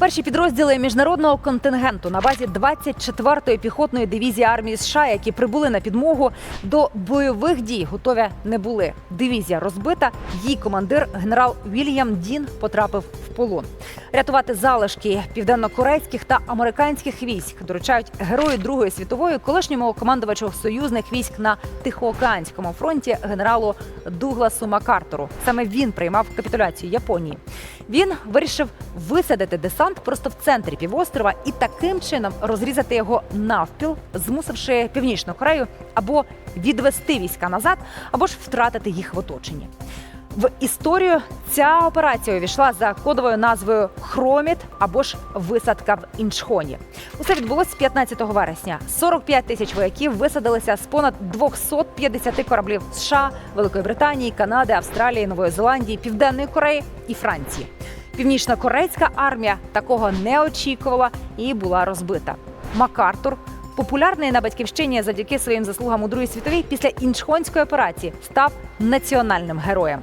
Перші підрозділи міжнародного контингенту на базі 24-ї піхотної дивізії армії США, які прибули на підмогу до бойових дій, готові не були. Дивізія розбита. Її командир генерал Вільям Дін потрапив в полон. Рятувати залишки південнокорейських та американських військ доручають герої Другої світової колишньому командувачу союзних військ на Тихоокеанському фронті генералу Дугласу Макартеру. Саме він приймав капітуляцію Японії. Він вирішив висадити десант просто в центрі півострова і таким чином розрізати його навпіл, змусивши північну Корею або відвести війська назад, або ж втратити їх в оточенні. В історію ця операція увійшла за кодовою назвою Хроміт або ж висадка в Інчхоні. Усе відбулося 15 вересня. 45 тисяч вояків висадилися з понад 250 кораблів США, Великої Британії, Канади, Австралії, Нової Зеландії, Південної Кореї і Франції. Північно-корейська армія такого не очікувала і була розбита. Макартур, популярний на батьківщині завдяки своїм заслугам у Другій світовій після інчхонської операції, став національним героєм.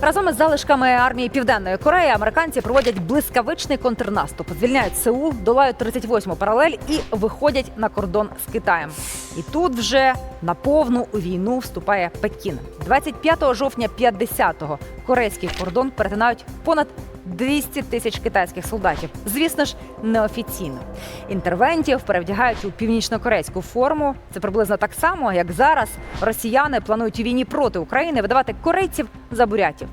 Разом із залишками армії Південної Кореї американці проводять блискавичний контрнаступ, звільняють Сеул, долають 38-му паралель і виходять на кордон з Китаєм. І тут вже на повну війну вступає Пекін. 25 жовтня 50-го корейський кордон перетинають понад 200 тисяч китайських солдатів. Звісно ж, неофіційно. Інтервентів перевдягають у північно-корейську форму. Це приблизно так само, як зараз росіяни планують у війні проти України видавати корейців за бурятів.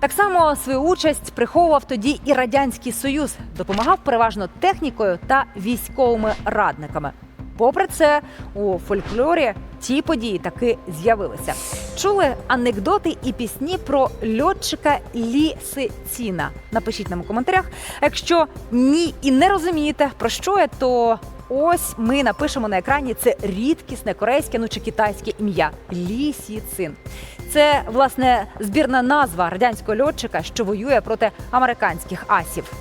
Так само свою участь приховував тоді і радянський союз, допомагав переважно технікою та військовими радниками. Попри це, у фольклорі ті події таки з'явилися. Чули анекдоти і пісні про льотчика Лі Сиціна? Напишіть нам у коментарях. Якщо ні і не розумієте про що я, то ось ми напишемо на екрані це рідкісне корейське ну чи китайське ім'я Лі Сі Цин. Це власне збірна назва радянського льотчика, що воює проти американських асів.